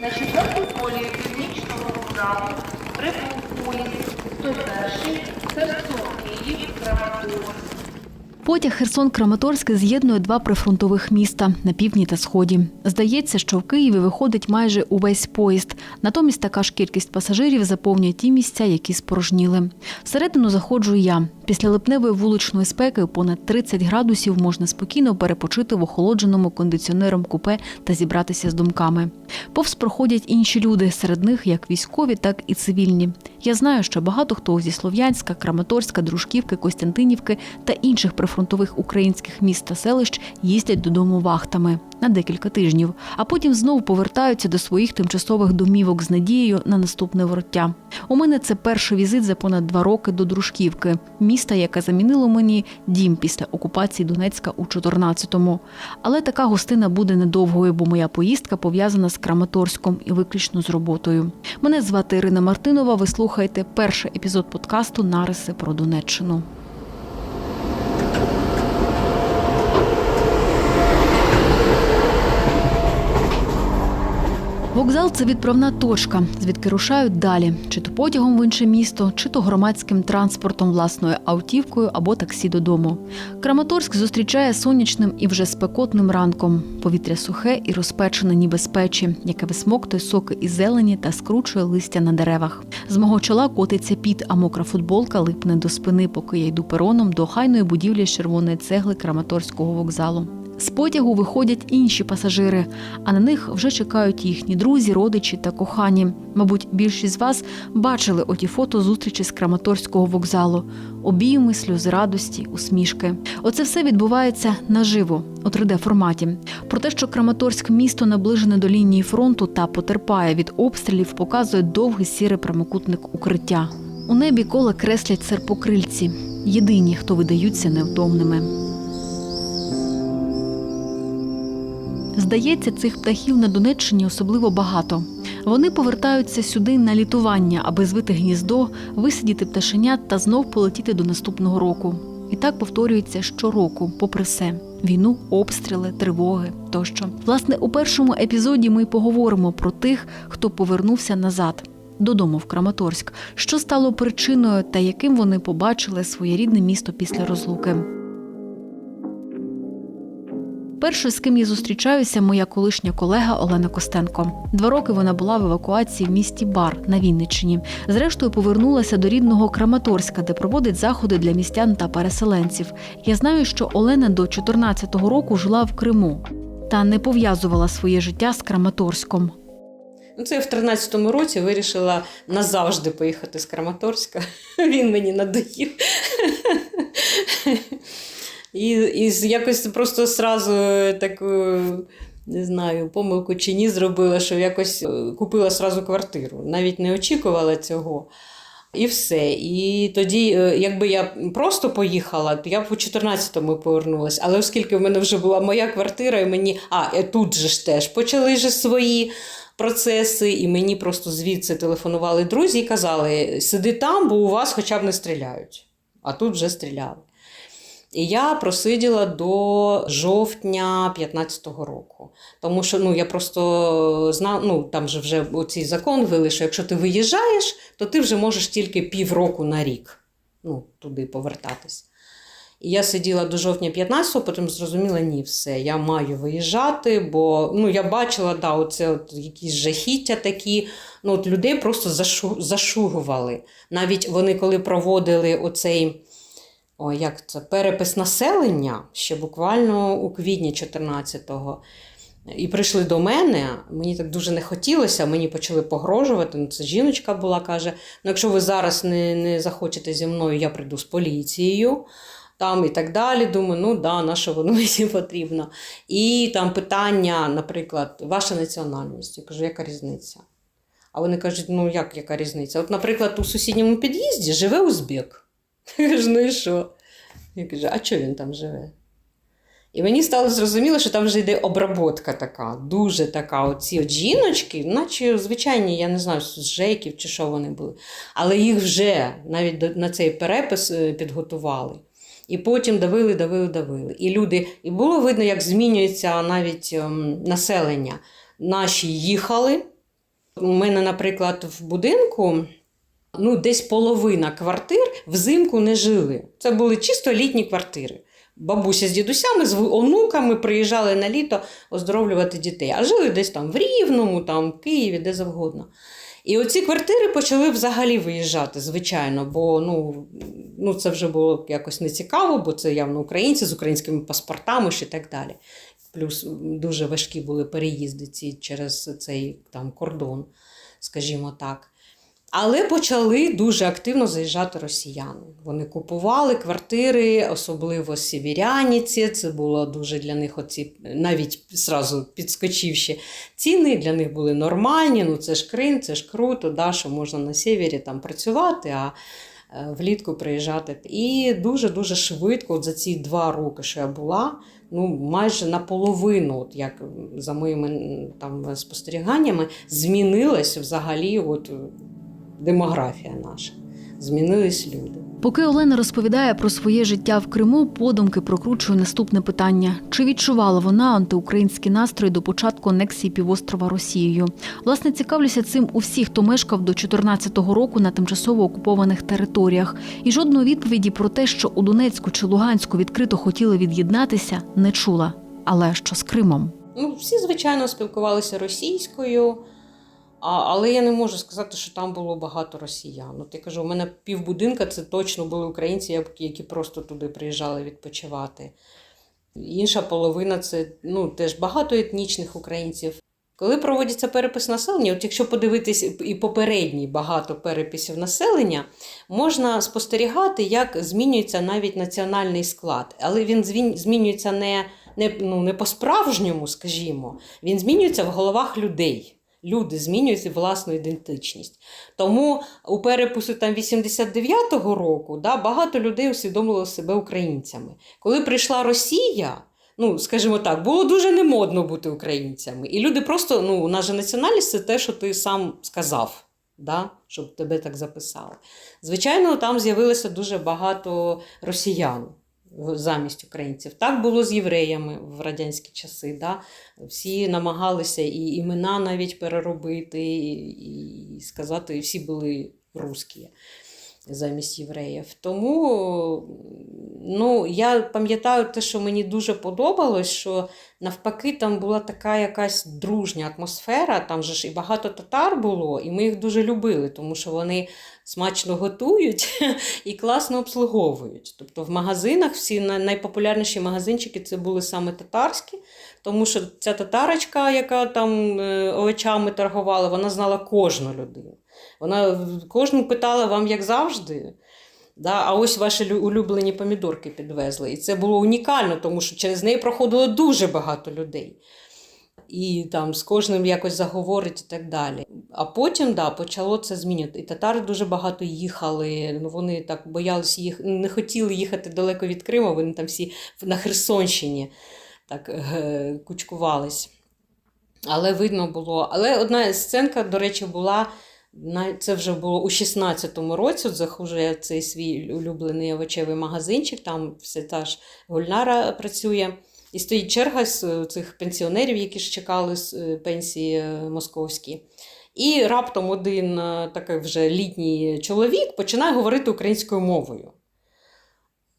На четвертій полі північного вправу прибув поїзд 101 Херсон Київ Краматорськ. Потяг Херсон-Краматорськ з'єднує два прифронтових міста на півдні та сході. Здається, що в Києві виходить майже увесь поїзд. Натомість така ж кількість пасажирів заповнює ті місця, які спорожніли. Всередину заходжу я. Після липневої вуличної спеки понад 30 градусів можна спокійно перепочити в охолодженому кондиціонером купе та зібратися з думками. Повз проходять інші люди, серед них як військові, так і цивільні. Я знаю, що багато хто зі Слов'янська, Краматорська, Дружківки, Костянтинівки та інших прифронтових українських міст та селищ їздять додому вахтами на декілька тижнів, а потім знову повертаються до своїх тимчасових домівок з надією на наступне вороття. У мене це перший візит за понад два роки до Дружківки, міста, яке замінило мені дім після окупації Донецька у 14-му. Але така гостина буде недовгою, бо моя поїздка пов'язана з Краматорськом і виключно з роботою. Мене звати Ірина Мартинова. Ви слухаєте перший епізод подкасту Нариси про Донеччину. Вокзал це відправна точка, звідки рушають далі, чи то потягом в інше місто, чи то громадським транспортом, власною автівкою або таксі додому. Краматорськ зустрічає сонячним і вже спекотним ранком. Повітря сухе і розпечене, ніби з печі, яке висмоктує соки із зелені та скручує листя на деревах. З мого чола котиться піт, а мокра футболка липне до спини, поки я йду пероном до хайної будівлі з червоної цегли Краматорського вокзалу. З потягу виходять інші пасажири, а на них вже чекають їхні друзі, родичі та кохані. Мабуть, більшість з вас бачили оті фото зустрічі з Краматорського вокзалу, обійми, сльози радості, усмішки. Оце все відбувається наживо у 3D-форматі. Про те, що Краматорськ місто наближене до лінії фронту та потерпає від обстрілів, показує довгий сірий прямокутник укриття. У небі кола креслять серпокрильці, єдині, хто видаються невтомними. Здається, цих птахів на Донеччині особливо багато. Вони повертаються сюди на літування, аби звити гніздо, висидіти пташенят та знов полетіти до наступного року. І так повторюється щороку, попри все: війну, обстріли, тривоги тощо. Власне, у першому епізоді ми поговоримо про тих, хто повернувся назад. Додому в Краматорськ, що стало причиною та яким вони побачили своє рідне місто після розлуки. Першою, з ким я зустрічаюся, моя колишня колега Олена Костенко. Два роки вона була в евакуації в місті Бар на Вінниччині. Зрештою, повернулася до рідного Краматорська, де проводить заходи для містян та переселенців. Я знаю, що Олена до 14-го року жила в Криму та не пов'язувала своє життя з Краматорськом. Ну, це я в 13-му році вирішила назавжди поїхати з Краматорська. Він мені надоїв. І, і якось просто сразу таку, не знаю, помилку чи ні зробила, що якось е, купила сразу квартиру. Навіть не очікувала цього. І все. І тоді, е, якби я просто поїхала, то я б у 14-му повернулася. Але оскільки в мене вже була моя квартира, і мені, а е, тут же ж теж почали ж свої процеси, і мені просто звідси телефонували друзі і казали: сиди там, бо у вас хоча б не стріляють. А тут вже стріляли. І я просиділа до жовтня 15-го року. Тому що ну, я просто знала, ну там же вже цей закон ввели, що якщо ти виїжджаєш, то ти вже можеш тільки півроку на рік ну, туди повертатись. І я сиділа до жовтня 15-го, потім зрозуміла, ні, все, я маю виїжджати, бо ну, я бачила, да, оце от якісь жахіття такі. Ну, от людей просто зашу, зашугували. Навіть вони, коли проводили оцей о, як це, перепис населення ще буквально у квітні 14-го. І прийшли до мене, мені так дуже не хотілося, мені почали погрожувати. Ну, це жіночка була, каже: ну, якщо ви зараз не, не захочете зі мною, я прийду з поліцією. Там і так далі. Думаю, ну да, що воно мені потрібно. І там питання, наприклад, ваша національність. Я кажу, яка різниця? А вони кажуть, ну як яка різниця? От, наприклад, у сусідньому під'їзді живе узбек. Я кажу, ну і що? Я кажу, а чого він там живе? І мені стало зрозуміло, що там вже йде обработка така, дуже така. Оці от жіночки, наче звичайні, я не знаю, з жейків чи що вони були. Але їх вже навіть на цей перепис е, підготували. І потім давили, давили, давили. І люди, і було видно, як змінюється навіть ем, населення. Наші їхали, У мене, наприклад, в будинку ну, десь половина квартир взимку не жили. Це були чисто літні квартири. Бабуся з дідусями, з онуками приїжджали на літо оздоровлювати дітей, а жили десь там в Рівному, там, в Києві, де завгодно. І оці квартири почали взагалі виїжджати, звичайно, бо ну, ну, це вже було якось нецікаво, бо це явно українці з українськими паспортами і так далі. Плюс дуже важкі були переїзди ці через цей там кордон, скажімо так. Але почали дуже активно заїжджати росіяни. Вони купували квартири, особливо сєвєряніці. Це було дуже для них оці, навіть зразу підскочивши. Ціни для них були нормальні. Ну це ж Крим, це ж круто, да, що можна на сєвєрі там працювати, а е, влітку приїжджати. І дуже-дуже швидко, от за ці два роки, що я була, ну майже наполовину, от як за моїми там спостеріганнями, змінилась взагалі от, демографія наша. Змінились люди. Поки Олена розповідає про своє життя в Криму, подумки прокручує наступне питання: чи відчувала вона антиукраїнські настрої до початку анексії півострова Росією? Власне, цікавлюся цим у всіх, хто мешкав до 2014 року на тимчасово окупованих територіях. І жодної відповіді про те, що у Донецьку чи Луганську відкрито хотіли від'єднатися, не чула. Але що з Кримом? Ну, всі, звичайно, спілкувалися російською, а, але я не можу сказати, що там було багато росіян. От я кажу, у мене півбудинка це точно були українці, які- просто туди приїжджали відпочивати. Інша половина це ну, теж багато етнічних українців. Коли проводиться перепис населення, от якщо подивитись і попередній багато переписів населення, можна спостерігати, як змінюється навіть національний склад. Але він змінюється не, не, ну, не по-справжньому, скажімо, він змінюється в головах людей. Люди змінюють власну ідентичність. Тому у перепису там 89-го року да, багато людей усвідомило себе українцями. Коли прийшла Росія, ну, скажімо так, було дуже немодно бути українцями. І люди просто, ну, у нас національність це те, що ти сам сказав, да, щоб тебе так записали. Звичайно, там з'явилося дуже багато росіян замість українців. Так було з євреями в радянські часи. Да? Всі намагалися і імена навіть переробити, і, сказати, і всі були русські замість євреїв. Тому ну, я пам'ятаю те, що мені дуже подобалось, що навпаки там була така якась дружня атмосфера, там же ж і багато татар було, і ми їх дуже любили, тому що вони смачно готують і класно обслуговують. Тобто в магазинах всі найпопулярніші магазинчики це були саме татарські, тому що ця татарочка, яка там е, овочами торгувала, вона знала кожну людину. Вона кожну питала вам, як завжди. Да, а ось ваші улюблені помідорки підвезли. І це було унікально, тому що через неї проходило дуже багато людей. І там з кожним якось заговорить і так далі. А потім да, почало це змінювати. І татари дуже багато їхали. Ну, вони так боялися їх, не хотіли їхати далеко від Криму, вони там всі на Херсонщині так кучкувались. Але видно було. Але одна сценка, до речі, була. Це вже було у 16-му році. От Заходжу я в цей свій улюблений овочевий магазинчик, там все та ж Гульнара працює. І стоїть черга з е, цих пенсіонерів, які ж чекали з е, пенсії е, московські. І раптом один такий вже літній чоловік починає говорити українською мовою.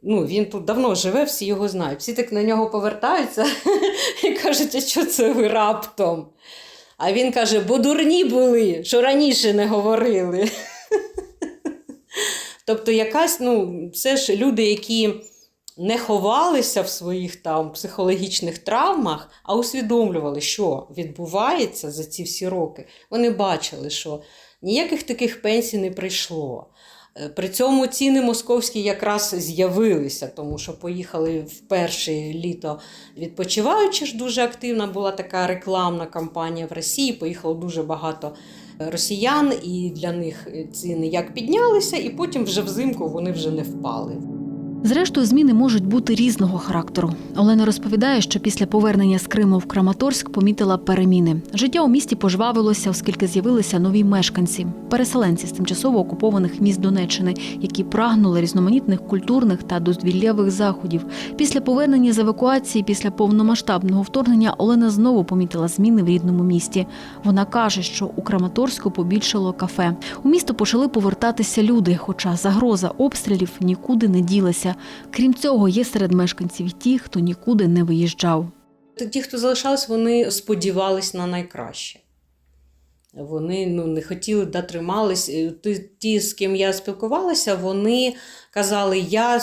Ну, він тут давно живе, всі його знають. Всі так на нього повертаються і кажуть, а що це ви раптом? А він каже, бо дурні були, що раніше не говорили. Тобто, якась, ну, все ж люди, які не ховалися в своїх там психологічних травмах, а усвідомлювали, що відбувається за ці всі роки. Вони бачили, що ніяких таких пенсій не прийшло. Е, При цьому ціни московські якраз з'явилися, тому що поїхали в перше літо відпочиваючи ж дуже активна була така рекламна кампанія в Росії. Поїхало дуже багато е, росіян, і для них ціни як піднялися, і потім вже взимку вони вже не впали. Зрештою, зміни можуть бути різного характеру. Олена розповідає, що після повернення з Криму в Краматорськ помітила переміни. Життя у місті пожвавилося, оскільки з'явилися нові мешканці, переселенці з тимчасово окупованих міст Донеччини, які прагнули різноманітних культурних та дозвіллявих заходів. Після повернення з евакуації, після повномасштабного вторгнення, Олена знову помітила зміни в рідному місті. Вона каже, що у Краматорську побільшало кафе. У місто почали повертатися люди, хоча загроза обстрілів нікуди не ділася. Крім цього, є серед мешканців і ті, хто нікуди не виїжджав. Ті, хто залишались, вони сподівались на найкраще. Вони ну, не хотіли да тримались. Е, ті, з ким я спілкувалася, вони казали, я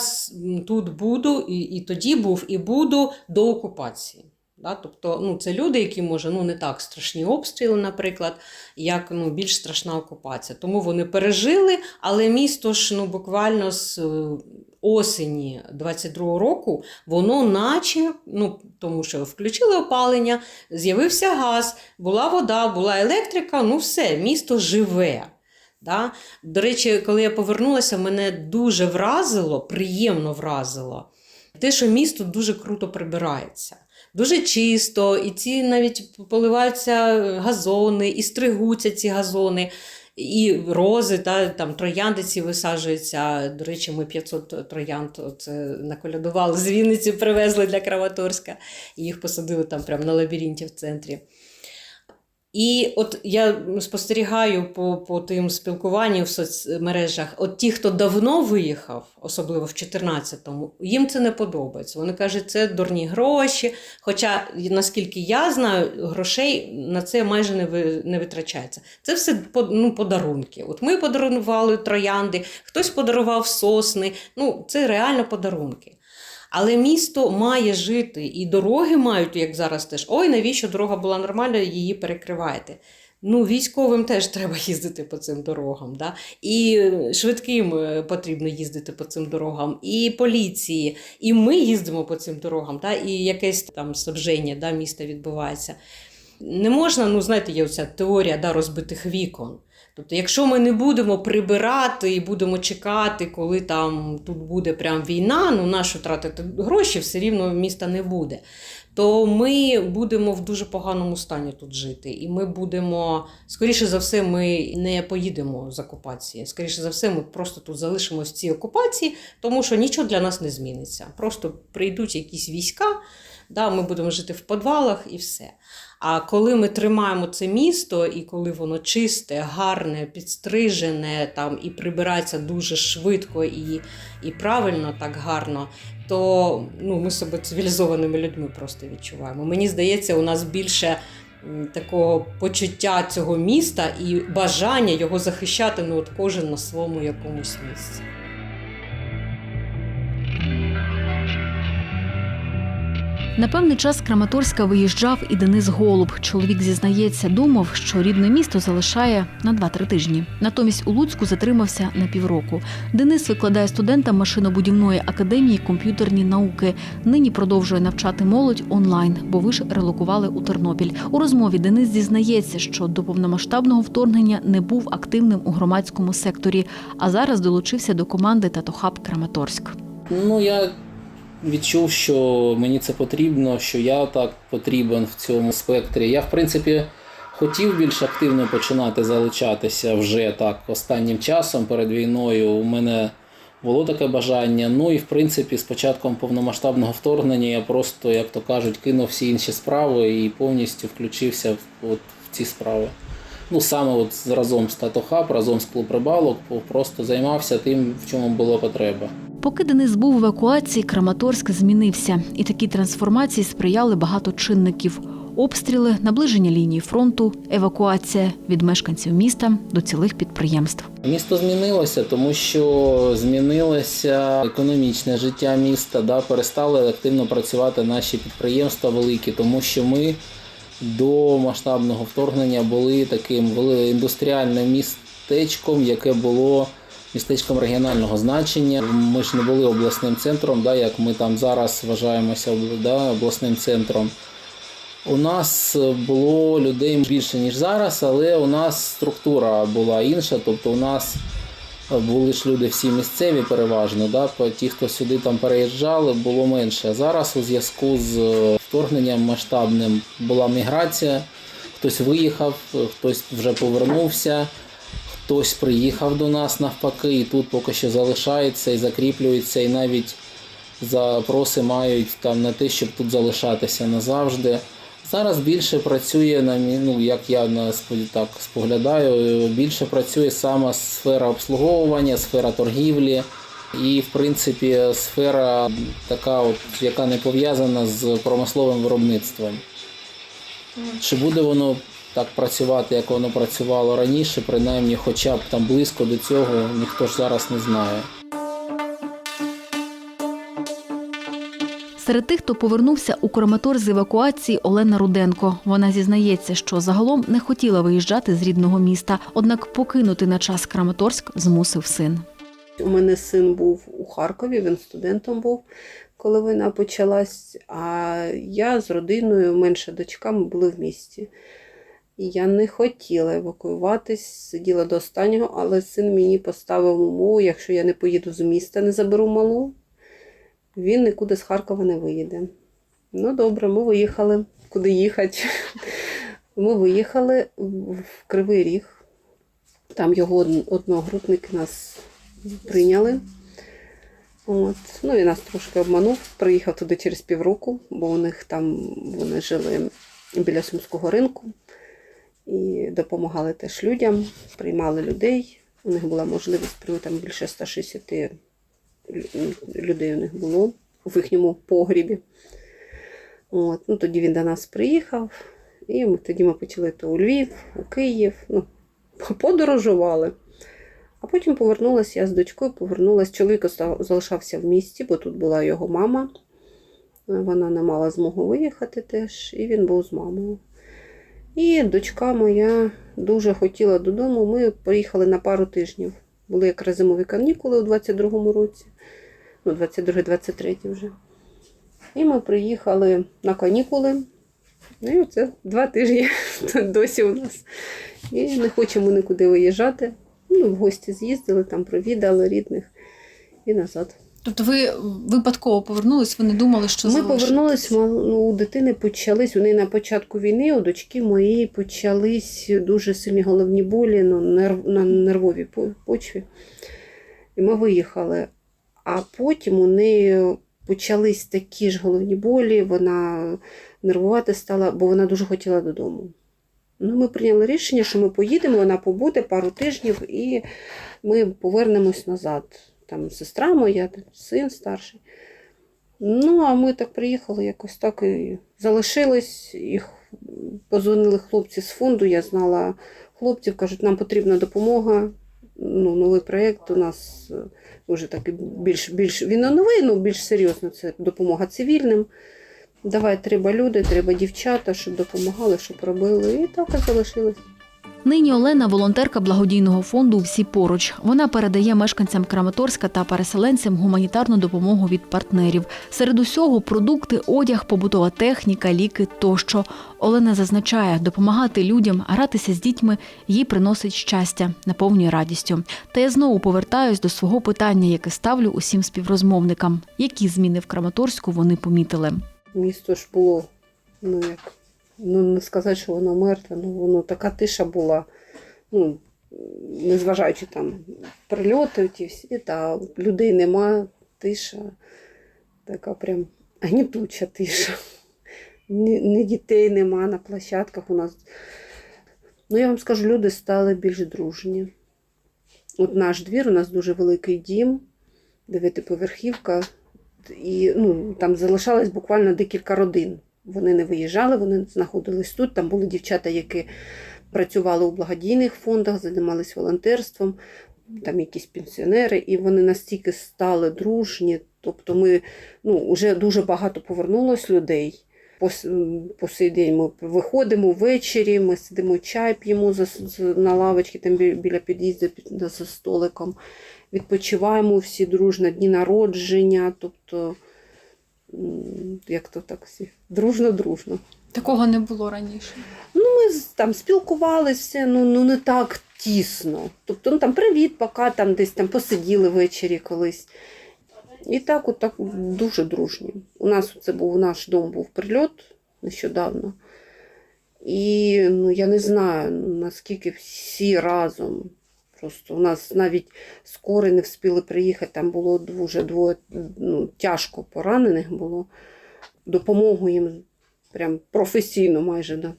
тут буду, і, і тоді був, і буду до окупації. Да? Тобто, ну, це люди, які може ну, не так страшні обстріли, наприклад, як ну, більш страшна окупація. Тому вони пережили, але місто ж ну, буквально з е, осені 22-го року, воно наче, ну, тому що включили опалення, з'явився газ, була вода, була електрика, ну все, місто живе. Да? До речі, коли я повернулася, мене дуже вразило, приємно вразило те, що місто дуже круто прибирається. Дуже чисто, і ці навіть поливаються газони, і стригуться ці газони, і рози, та, там трояндиці висаджуються. До речі, ми 500 троянд оце наколядували з Вінниці, привезли для Краматорська, і їх посадили там прямо на лабіринті в центрі. І от я спостерігаю по, по тим спілкуванням в соцмережах, от ті, хто давно виїхав, особливо в 14-му, їм це не подобається. Вони кажуть, це дурні гроші. Хоча, наскільки я знаю, грошей на це майже не, ви, не витрачається. Це все ну, подарунки. От ми подарували троянди, хтось подарував сосни. Ну, це реально подарунки. Але місто має жити, і дороги мають, як зараз теж. Ой, навіщо дорога була нормальна, її перекриваєте. Ну, військовим теж треба їздити по цим дорогам. Да? І швидким е, потрібно їздити по цим дорогам, і поліції, і ми їздимо по цим дорогам, да? і якесь там садження да, міста відбувається. Не можна, ну знаєте, є оця теорія да, розбитих вікон. Тобто, якщо ми не будемо прибирати і будемо чекати, коли там тут буде прям війна, ну нащо тратити гроші, все рівно міста не буде. То ми будемо в дуже поганому стані тут жити. І ми будемо, скоріше за все, ми не поїдемо з окупації. Скоріше за все, ми просто тут залишимося в цій окупації, тому що нічого для нас не зміниться. Просто прийдуть якісь війська, да, ми будемо жити в підвалах і все. А коли ми тримаємо це місто, і коли воно чисте, гарне, підстрижене там і прибирається дуже швидко і, і правильно, так гарно, то ну, ми себе цивілізованими людьми просто відчуваємо. Мені здається, у нас більше такого почуття цього міста і бажання його захищати ну, от кожен на своєму якомусь місці. На певний час з Краматорська виїжджав і Денис Голуб. Чоловік зізнається, думав, що рідне місто залишає на 2-3 тижні. Натомість у Луцьку затримався на півроку. Денис викладає студентам машинобудівної академії комп'ютерні науки. Нині продовжує навчати молодь онлайн, бо виш релокували у Тернопіль. У розмові Денис зізнається, що до повномасштабного вторгнення не був активним у громадському секторі, а зараз долучився до команди Татохаб Краматорськ. Ну, я відчув, що мені це потрібно, що я так потрібен в цьому спектрі. Я, в принципі, хотів більш активно починати залучатися вже так останнім часом перед війною. У мене було таке бажання. Ну і в принципі, з початком повномасштабного вторгнення я просто, як то кажуть, кинув всі інші справи і повністю включився в, от, в ці справи. Ну, саме от разом з Татохаб, разом з клуб рибалок, просто займався тим, в чому була потреба. Поки Денис був в евакуації, Краматорськ змінився, і такій трансформації сприяли багато чинників: обстріли, наближення лінії фронту, евакуація від мешканців міста до цілих підприємств. Місто змінилося, тому що змінилося економічне життя міста. Да, перестали активно працювати наші підприємства великі, тому що ми до масштабного вторгнення були таким були індустріальним містечком, яке було містечком регіонального значення. Ми ж не були обласним центром, да, як ми там зараз вважаємося да, обласним центром. У нас було людей більше, ніж зараз, але у нас структура була інша. Тобто у нас були ж люди всі місцеві переважно. Да? Ті, хто сюди там переїжджали, було менше. Зараз у зв'язку з е, вторгненням масштабним була міграція. Хтось виїхав, хтось вже повернувся, хтось приїхав до нас навпаки, і тут поки що залишається і закріплюється, і навіть запроси мають там на те, щоб тут залишатися назавжди. Зараз більше працює на ну, як я на так споглядаю, більше працює сама сфера обслуговування, сфера торгівлі і, в принципі, сфера така, от, яка не пов'язана з промисловим виробництвом. Чи буде воно так працювати, як воно працювало раніше, принаймні, хоча б там близько до цього, ніхто ж зараз не знає. Серед тих, хто повернувся у Краматор з евакуації Олена Руденко. Вона зізнається, що загалом не хотіла виїжджати з рідного міста, однак покинути на час Краматорськ змусив син. У мене син був у Харкові, він студентом був, коли війна почалась. А я з родиною, менша дочка, ми були в місті. Я не хотіла евакуюватись, сиділа до останнього, але син мені поставив умову, якщо я не поїду з міста, не заберу малу, він нікуди з Харкова не виїде. Ну добре, ми виїхали. Куди їхати? Ми виїхали в Кривий Ріг. Там його од- одногрупники нас прийняли. От. Ну і нас трошки обманув. Приїхав туди через півроку, бо у них там вони жили біля Сумського ринку і допомагали теж людям, приймали людей. У них була можливість при там більше 160 людей у них було в їхньому погрібі. От. Ну, тоді він до нас приїхав, і ми, тоді ми почали то у Львів, у Київ. Ну, подорожували. А потім повернулася я з дочкою, повернулася. Чоловік залишався в місті, бо тут була його мама. Вона не мала змоги виїхати теж, і він був з мамою. І дочка моя дуже хотіла додому. Ми поїхали на пару тижнів. Були якраз зимові канікули у 22-му році, ну, 22-23 вже. І ми приїхали на канікули. Ну, і оце два тижні досі у нас. І не хочемо нікуди виїжджати. Ну, в гості з'їздили, там провідали рідних і назад. Тобто ви випадково повернулись, ви не думали, що Ми повернулись, ну, у дитини почались, у неї на початку війни, у дочки моєї почались дуже сильні головні болі ну, нерв, на нервовій почві. І ми виїхали. А потім у неї почались такі ж головні болі, вона нервувати стала, бо вона дуже хотіла додому. Ну, ми прийняли рішення, що ми поїдемо, вона побуде пару тижнів і ми повернемось назад. Там сестра моя, син старший. Ну, а ми так приїхали, якось так і залишились. Їх позвонили хлопці з фонду. Я знала хлопців, кажуть, нам потрібна допомога. Ну, новий проєкт у нас е, вже такий більш, більш він не новий, ну більш серйозно. Це допомога цивільним. Давай, треба люди, треба дівчата, щоб допомагали, щоб робили. І так і залишилось. Нині Олена волонтерка благодійного фонду Всі поруч. Вона передає мешканцям Краматорська та переселенцям гуманітарну допомогу від партнерів. Серед усього продукти, одяг, побутова техніка, ліки тощо. Олена зазначає, допомагати людям, гратися з дітьми їй приносить щастя, наповнює радістю. Та я знову повертаюсь до свого питання, яке ставлю усім співрозмовникам. Які зміни в Краматорську вони помітили? Місто ж було, ну як, ну не сказати, що воно мертве, ну воно така тиша була. Ну, незважаючи там прильоти ті всі, та людей нема, тиша, така прям гнітуча тиша. Ні, ні дітей нема на площадках у нас. Ну, я вам скажу, люди стали більш дружні. От наш двір, у нас дуже великий дім, дев'ятиповерхівка, і ну, там залишалось буквально декілька родин. Вони не виїжджали, вони знаходились тут. Там були дівчата, які працювали у благодійних фондах, займалися волонтерством, там якісь пенсіонери, і вони настільки стали дружні. Тобто ми ну, вже дуже багато повернулось людей. По, по день ми виходимо ввечері, ми сидимо чай п'ємо за, на лавочці там біля під'їзду під- за столиком відпочиваємо всі дружно, дні народження, тобто, як то так всі, дружно-дружно. Такого не було раніше. Ну, ми там спілкувалися, ну, ну не так тісно. Тобто, ну там привіт, пока там десь там посиділи ввечері колись. І так, от так дуже дружні. У нас це був наш дом, був прильот нещодавно. І ну, я не знаю, наскільки всі разом. Просто у нас навіть скоро не встигли приїхати, там було дуже двоє ну, тяжко поранених було. Допомогу їм прям професійно майже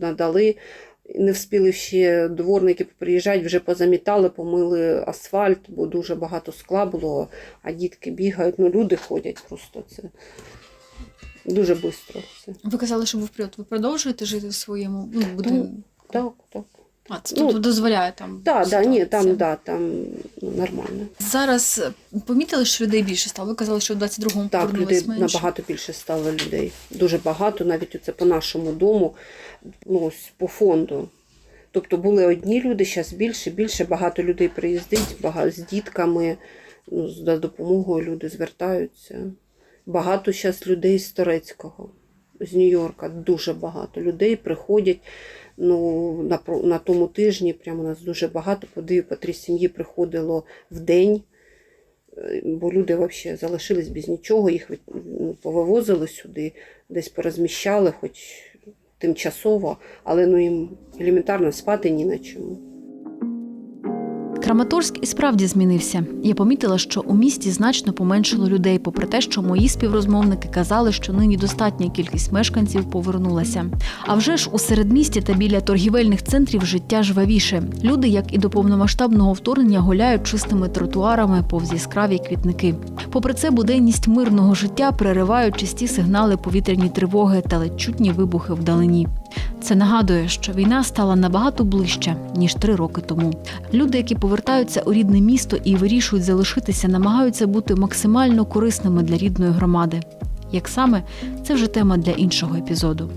надали. Не встигли ще дворники приїжджати, вже позамітали, помили асфальт, бо дуже багато скла було, а дітки бігають, ну люди ходять просто це. Дуже швидко все. Ви казали, що прильот. Ви продовжуєте жити в своєму ну, будинку? Так, так. А, це ну, тобто дозволяє там. Так, да, ні, там, да, там ну, нормально. Зараз е, помітили, що людей більше стало. Ви казали, що в 22-му Так, людей менше. набагато більше стало людей. Дуже багато, навіть оце по нашому дому, ну, ось по фонду. Тобто були одні люди, зараз більше, більше, багато людей приїздить, багато з дітками, ну, за допомогою люди звертаються. Багато зараз людей з Торецького, з Нью-Йорка, дуже багато людей приходять. Ну, на, на тому тижні прямо у нас дуже багато, по дві, по три сім'ї приходило в день. Е, бо люди взагалі залишились без нічого, їх ну, повивозили сюди, десь порозміщали, хоч тимчасово, але ну, їм елементарно спати ні на чому. Краматорськ і справді змінився. Я помітила, що у місті значно поменшало людей, попри те, що мої співрозмовники казали, що нині достатня кількість мешканців повернулася. А вже ж у середмісті та біля торгівельних центрів життя жвавіше. Люди, як і до повномасштабного вторгнення, гуляють чистими тротуарами повз яскраві квітники. Попри це, буденність мирного життя переривають часті сигнали повітряні тривоги та ледь чутні вибухи вдалині. Це нагадує, що війна стала набагато ближче ніж три роки тому. Люди, які повертаються у рідне місто і вирішують залишитися, намагаються бути максимально корисними для рідної громади. Як саме це вже тема для іншого епізоду.